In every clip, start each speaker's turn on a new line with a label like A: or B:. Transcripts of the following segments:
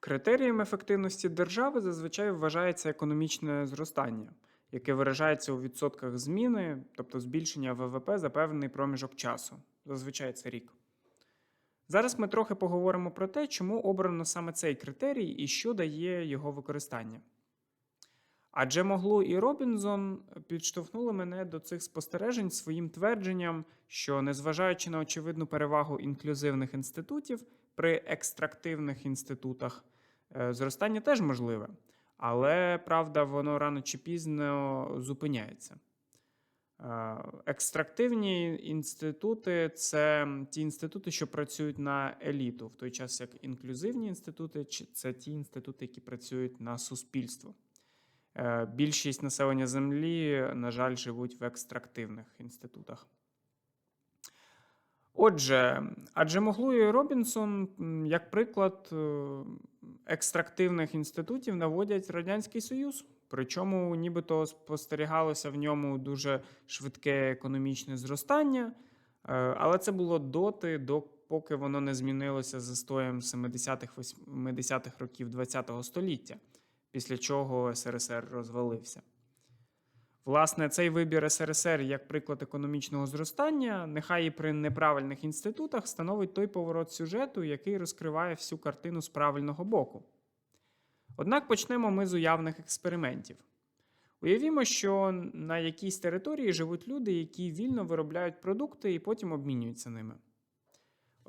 A: Критерієм ефективності держави зазвичай вважається економічне зростання, яке виражається у відсотках зміни, тобто збільшення ВВП за певний проміжок часу. Зазвичай це рік. Зараз ми трохи поговоримо про те, чому обрано саме цей критерій і що дає його використання. Адже Моглу і Робінзон підштовхнули мене до цих спостережень своїм твердженням, що незважаючи на очевидну перевагу інклюзивних інститутів, при екстрактивних інститутах е, зростання теж можливе, але правда, воно рано чи пізно зупиняється. Е, Екстрактивні інститути це ті інститути, що працюють на еліту, в той час як інклюзивні інститути це ті інститути, які працюють на суспільство. Е, Більшість населення Землі, на жаль, живуть в екстрактивних інститутах. Отже, адже Моглу і Робінсон, як приклад е, екстрактивних інститутів, наводять Радянський Союз. Причому нібито спостерігалося в ньому дуже швидке економічне зростання, е, але це було доти, до- поки воно не змінилося застоєм 70-х, 80-х років ХХ століття, після чого СРСР розвалився. Власне, цей вибір СРСР як приклад економічного зростання, нехай і при неправильних інститутах, становить той поворот сюжету, який розкриває всю картину з правильного боку. Однак почнемо ми з уявних експериментів. Уявімо, що на якійсь території живуть люди, які вільно виробляють продукти і потім обмінюються ними.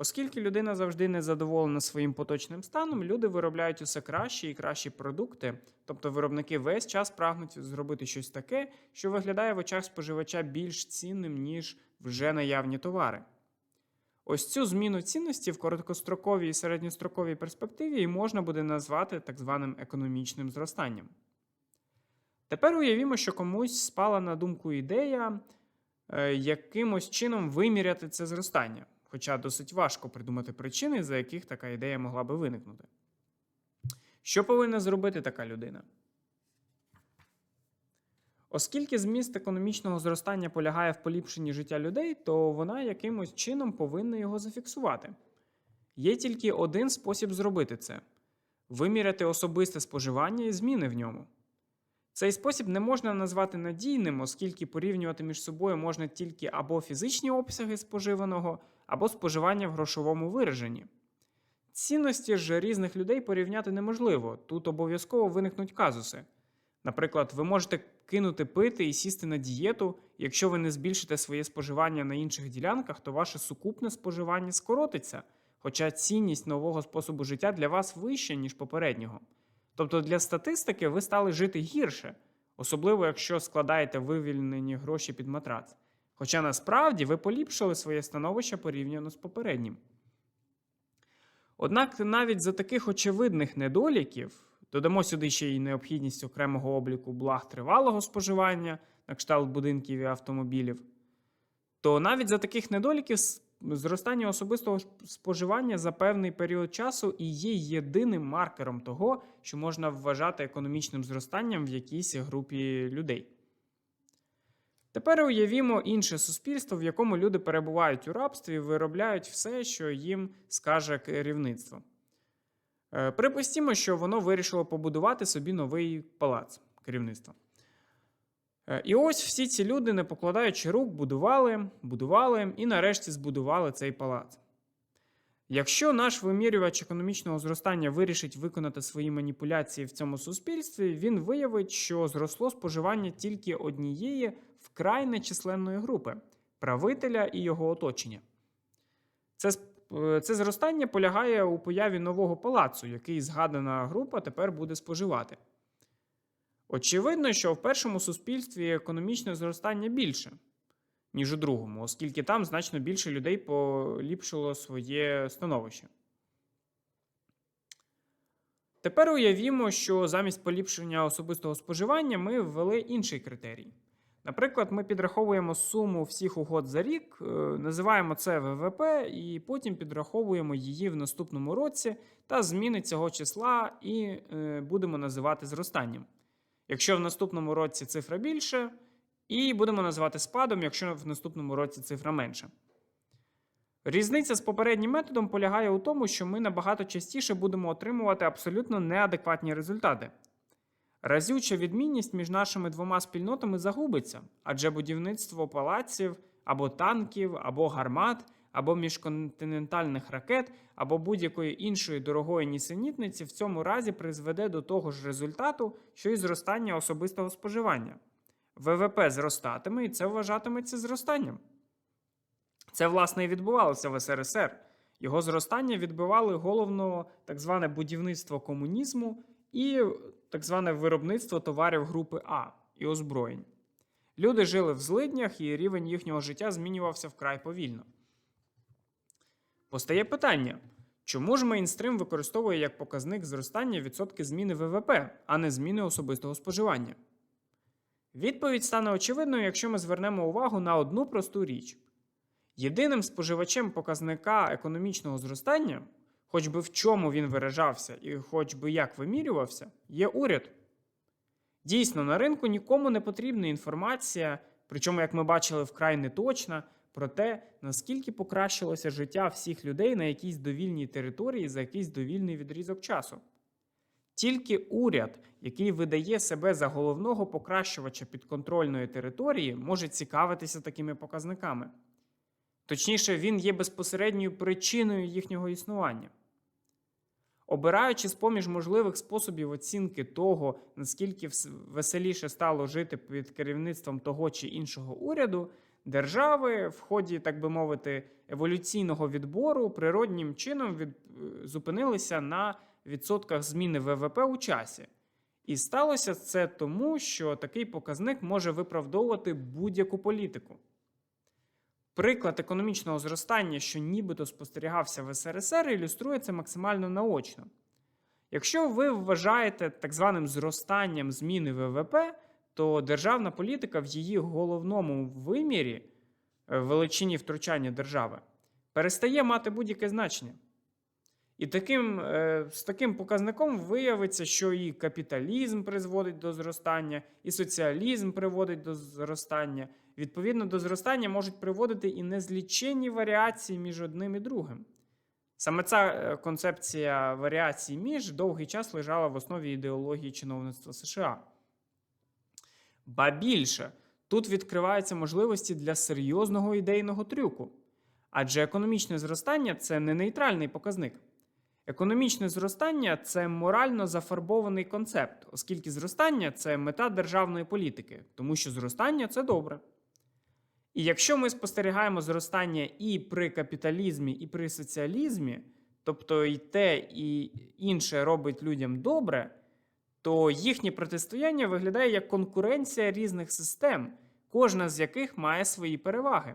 A: Оскільки людина завжди не задоволена своїм поточним станом, люди виробляють усе кращі і кращі продукти, тобто виробники весь час прагнуть зробити щось таке, що виглядає в очах споживача більш цінним, ніж вже наявні товари. Ось цю зміну цінності в короткостроковій і середньостроковій перспективі і можна буде назвати так званим економічним зростанням. Тепер уявімо, що комусь спала на думку ідея е, якимось чином виміряти це зростання, хоча досить важко придумати причини, за яких така ідея могла би виникнути. Що повинна зробити така людина? Оскільки зміст економічного зростання полягає в поліпшенні життя людей, то вона якимось чином повинна його зафіксувати. Є тільки один спосіб зробити це виміряти особисте споживання і зміни в ньому. Цей спосіб не можна назвати надійним, оскільки порівнювати між собою можна тільки або фізичні обсяги споживаного, або споживання в грошовому вираженні. Цінності ж різних людей порівняти неможливо, тут обов'язково виникнуть казуси. Наприклад, ви можете кинути пити і сісти на дієту, якщо ви не збільшите своє споживання на інших ділянках, то ваше сукупне споживання скоротиться, хоча цінність нового способу життя для вас вища, ніж попереднього. Тобто для статистики ви стали жити гірше, особливо якщо складаєте вивільнені гроші під матрац. Хоча насправді ви поліпшили своє становище порівняно з попереднім. Однак навіть за таких очевидних недоліків додамо сюди ще й необхідність окремого обліку благ тривалого споживання, на кшталт будинків і автомобілів, то навіть за таких недоліків зростання особистого споживання за певний період часу і є єдиним маркером того, що можна вважати економічним зростанням в якійсь групі людей. Тепер уявімо інше суспільство, в якому люди перебувають у рабстві і виробляють все, що їм скаже керівництво. Е, Припустімо, що воно вирішило побудувати собі новий палац керівництва. Е, І ось всі ці люди, не покладаючи рук, будували, будували і нарешті збудували цей палац. Якщо наш вимірювач економічного зростання вирішить виконати свої маніпуляції в цьому суспільстві, він виявить, що зросло споживання тільки однієї вкрай нечисленної групи правителя і його оточення. Це, е, це зростання полягає у появі нового палацу, який згадана група тепер буде споживати. Очевидно, що в першому суспільстві економічне зростання більше, ніж у другому, оскільки там значно більше людей поліпшило своє становище. Тепер уявімо, що замість поліпшення особистого споживання ми ввели інший критерій. Наприклад, ми підраховуємо суму всіх угод за рік, е, називаємо це ВВП, і потім підраховуємо її в наступному році та зміни цього числа і е, будемо називати зростанням. Якщо в наступному році цифра більше, і будемо називати спадом, якщо в наступному році цифра менша. Різниця з попереднім методом полягає у тому, що ми набагато частіше будемо отримувати абсолютно неадекватні результати. Разюча відмінність між нашими двома спільнотами загубиться, адже будівництво палаців або танків, або гармат, або міжконтинентальних ракет, або будь-якої іншої дорогої нісенітниці в цьому разі призведе до того ж результату, що і зростання особистого споживання. ВВП зростатиме, і це вважатиметься зростанням. Це, власне, і відбувалося в СРСР. Його зростання відбивали головно так зване будівництво комунізму і так зване виробництво товарів групи А і озброєнь. Люди жили в злиднях, і рівень їхнього життя змінювався вкрай повільно. Постає питання, чому ж мейнстрим використовує як показник зростання відсотки зміни ВВП, а не зміни особистого споживання? Відповідь стане очевидною, якщо ми звернемо увагу на одну просту річ. Єдиним споживачем показника економічного зростання, хоч би в чому він виражався і хоч би як вимірювався, є уряд. Дійсно, на ринку нікому не потрібна інформація, причому, як ми бачили, вкрай неточна, про те, наскільки покращилося життя всіх людей на якійсь довільній території за якийсь довільний відрізок часу. Тільки уряд, який видає себе за головного покращувача підконтрольної території, може цікавитися такими показниками. Точніше, він є безпосередньою причиною їхнього існування. Обираючи з поміж можливих способів оцінки того, наскільки веселіше стало жити під керівництвом того чи іншого уряду, держави в ході, так би мовити, еволюційного відбору природнім чином від... зупинилися на відсотках зміни ВВП у часі. І сталося це тому, що такий показник може виправдовувати будь-яку політику. Приклад економічного зростання, що нібито спостерігався в СРСР, ілюструє це максимально наочно. Якщо ви вважаєте так званим зростанням зміни ВВП, то державна політика в її головному вимірі е, величині втручання держави перестає мати будь-яке значення. І таким, е, з таким показником виявиться, що і капіталізм призводить до зростання, і соціалізм приводить до зростання. Відповідно до зростання можуть приводити і незліченні варіації між одним і другим. Саме ця е, концепція варіацій між довгий час лежала в основі ідеології чиновництва США. Ба більше, тут відкриваються можливості для серйозного ідейного трюку. Адже економічне зростання це не нейтральний показник. Економічне зростання це морально зафарбований концепт, оскільки зростання це мета державної політики, тому що зростання це добре. І якщо ми спостерігаємо зростання і при капіталізмі, і при соціалізмі, тобто і те, і інше робить людям добре, то їхнє протистояння виглядає як конкуренція різних систем, кожна з яких має свої переваги.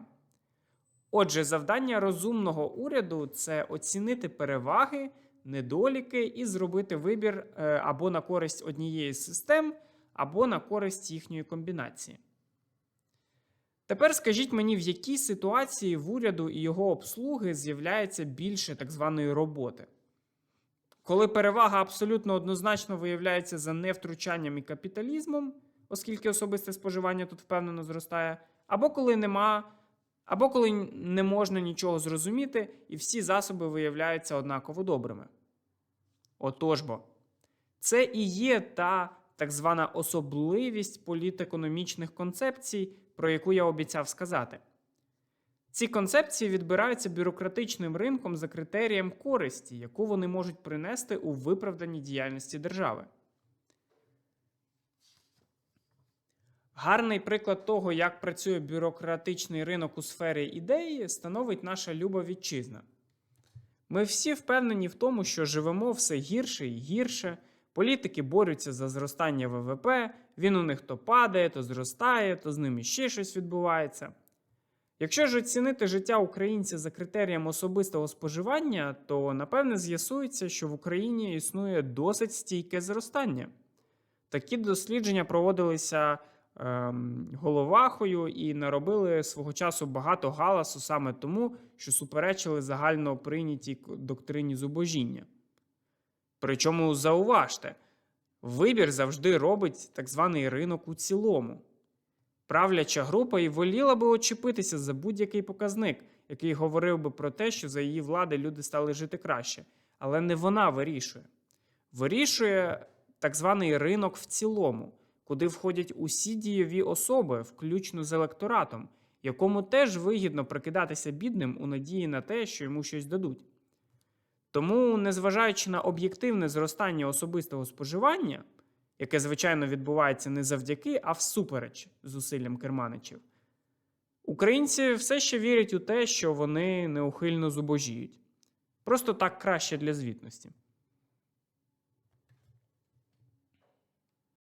A: Отже, завдання розумного уряду це оцінити переваги, недоліки і зробити вибір е, або на користь однієї з систем, або на користь їхньої комбінації. Тепер скажіть мені, в якій ситуації в уряду і його обслуги з'являється більше так званої роботи? Коли перевага абсолютно однозначно виявляється за невтручанням і капіталізмом, оскільки особисте споживання тут впевнено зростає, або коли нема, або коли не можна нічого зрозуміти, і всі засоби виявляються однаково добрими. Отож бо, це і є та так звана особливість політекономічних концепцій, про яку я обіцяв сказати. Ці концепції відбираються бюрократичним ринком за критерієм користі, яку вони можуть принести у виправданні діяльності держави. Гарний приклад того, як працює бюрократичний ринок у сфері ідеї, становить наша люба вітчизна. Ми всі впевнені в тому, що живемо все гірше і гірше. Політики борються за зростання ВВП, він у них то падає, то зростає, то з ними ще щось відбувається. Якщо ж оцінити життя українця за критерієм особистого споживання, то напевне з'ясується, що в Україні існує досить стійке зростання. Такі дослідження проводилися головахою і наробили свого часу багато галасу саме тому, що суперечили загально прийнятій доктрині зубожіння. Причому зауважте, вибір завжди робить так званий ринок у цілому. Правляча група і воліла би очепитися за будь-який показник, який говорив би про те, що за її влади люди стали жити краще. Але не вона вирішує. Вирішує так званий ринок в цілому, куди входять усі дієві особи, включно з електоратом, якому теж вигідно прикидатися бідним у надії на те, що йому щось дадуть. Тому, незважаючи на об'єктивне зростання особистого споживання, яке, звичайно, відбувається не завдяки, а всупереч зусиллям керманичів, українці все ще вірять у те, що вони неухильно зубожіють. Просто так краще для звітності.